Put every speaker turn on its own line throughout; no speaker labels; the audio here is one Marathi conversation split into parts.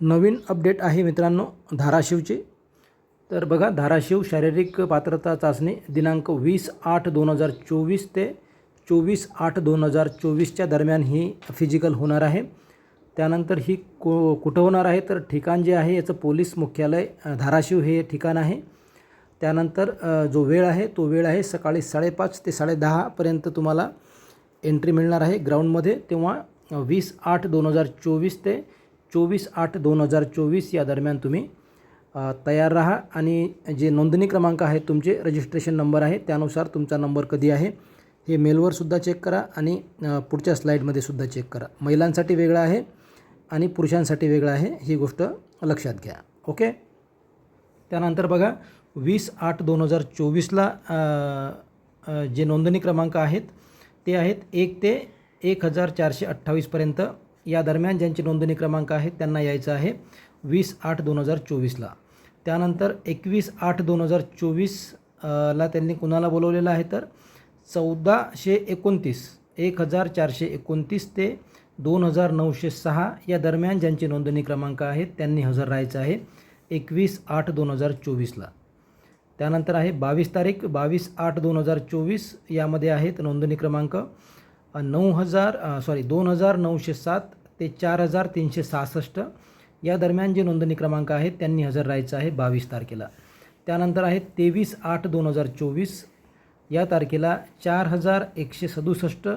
नवीन अपडेट आहे मित्रांनो धाराशिवची. तर बघा धाराशिव शारीरिक पात्रता चाचणी दिनांक वीस आठ दोन हजार चोवीस ते चोवीस आठ दोन हजार चोवीसच्या दरम्यान ही फिजिकल होणार आहे. त्यानंतर ही को कुठं होणार आहे? तर ठिकाण जे आहे याचं पोलीस मुख्यालय धाराशिव हे ठिकाण आहे. त्यानंतर जो वेळ आहे तो वेळ आहे सकाळी साडेपाच ते साडेदहापर्यंत तुम्हाला एंट्री मिळणार आहे. ग्राउंडमध्ये तेव्हा वीस आठ दोन हजार चोवीस ते चोवीस आठ दोन हजार चोवीस या दरम्यान तुम्ही तयार राहा. आणि जे नोंदणी क्रमांक आहे तुमचे रजिस्ट्रेशन नंबर आहे त्यानुसार तुमचा नंबर कधी आहे हे मेलवर सुद्धा चेक करा आणि पुढच्या स्लाईडमध्ये सुद्धा चेक करा. महिलांसाठी वेगळं आहे आणि पुरुषांसाठी वेगळं आहे ही गोष्ट लक्षात घ्या. ओके त्यानंतर बघा वीस आठ दोन हजार चोवीसला जे नोंदणी क्रमांक आहेत ते आहेत एक ते एक हजार चारशे अठ्ठावीसपर्यंत या दरम्यान ज्यांचे नोंदणी क्रमांक आहेत त्यांना यायचं आहे वीस आठ दोन हजार चोवीसला. त्यानंतर एकवीस आठ दोन हजार चोवीस ला त्यांनी कुणाला बोलवलेलं आहे तर? चौदाशे एकोणतीस एक हजार चारशे एकोणतीस ते दोन हजार नऊशे सहा या दरम्यान ज्यांचे नोंदणी क्रमांक आहेत त्यांनी हजर राहायचं आहे एकवीस आठ दोन हजार चोवीसला. त्यानंतर आहे बावीस तारीख बावीस आठ दोन हजार चोवीस यामध्ये आहेत नोंदणी क्रमांक. नऊ हजार सॉरी दोन हजार नऊशे सात ते चार हजार तीनशे सहासष्ट. या दरम्यान जे नोंदणी क्रमांक आहेत त्यांनी हजर राहायचं आहे बावीस तारखेला. त्यानंतर आहे तेवीस आठ दोन हजार चोवीस. या तारखेला चार हजार एकशे सदुसष्ट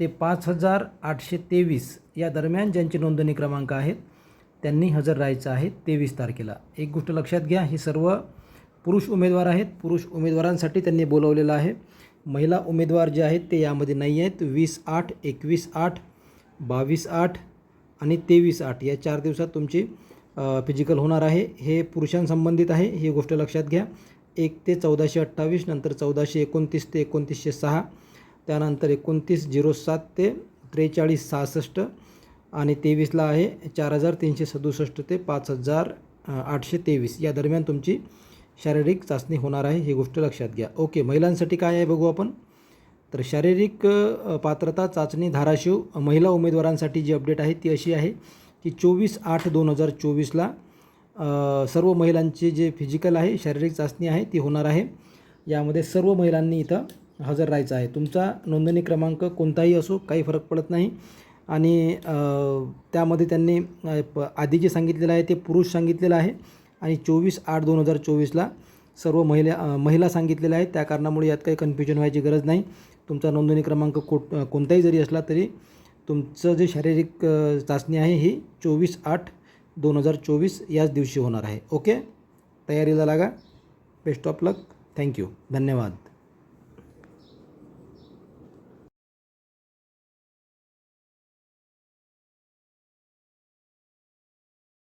ते पाच हजार आठशे तेवीस या दरम्यान ज्यांचे नोंदणी क्रमांक आहेत त्यांनी हजर राहायचं आहे तेवीस तारखेला. एक गोष्ट लक्षात घ्या हे सर्व पुरुष उमेदवार आहेत. पुरुष उमेदवारांसाठी त्यांनी बोलवलेलं आहे. महिला उमेदवार जे आहेत ते यामध्ये नाही आहेत. वीस आठ एकवीस आठ बावीस आठ आणि तेवीस आठ. या चार दिवसात तुमची फिजिकल होणार आहे. हे पुरुषांसंबंधित आहे. ही गोष्ट लक्षात घ्या. एक ते चौदाशे अठ्ठावीस नंतर चौदाशे एकोणतीस ते एकोणतीसशे सहा त्यानंतर एकोणतीस झिरो सात ते त्रेचाळीस सहासष्ट आणि तेवीसला आहे चार हजार तीनशे सदुसष्ट ते पाच हजार आठशे तेवीस. या दरम्यान तुमची शारीरिक चाचणी होणार आहे ही गोष्ट लक्षात घ्या. ओके महिलांसाठी काय आहे बघू आपण? तर शारीरिक पात्रता चाचणी धाराशिव महिला उमेदवारांसाठी जी अपडेट आहे ती अशी आहे की चोवीस आठ दोन हजार चोवीसला सर्व महिलांची जे फिजिकल आहे शारीरिक चाचणी आहे ती होणार आहे. यामध्ये सर्व महिलांनी इथं हजर राहायचं आहे. तुमचा नोंदणी क्रमांक कोणताही असो काही फरक पडत नाही. आणि त्यामध्ये त्यांनी प आधी जे सांगितलेलं आहे ते पुरुष सांगितलेलं आहे. आणि चोवीस आठ दोन हजार चोवीसला सर्व महिला महिला सांगितलेल्या आहेत. त्या कारणामुळे यात काही कन्फ्युजन व्हायची गरज नाही. तुमचा नोंदणी क्रमांक कोट कोणताही जरी असला तरी तुमचं जे शारीरिक चाचणी आहे ही चोवीस आठ दोन हजार चोवीस याच दिवशी होणार आहे. ओके? तयारीला लागा. बेस्ट ऑफ लक थँक्यू धन्यवाद.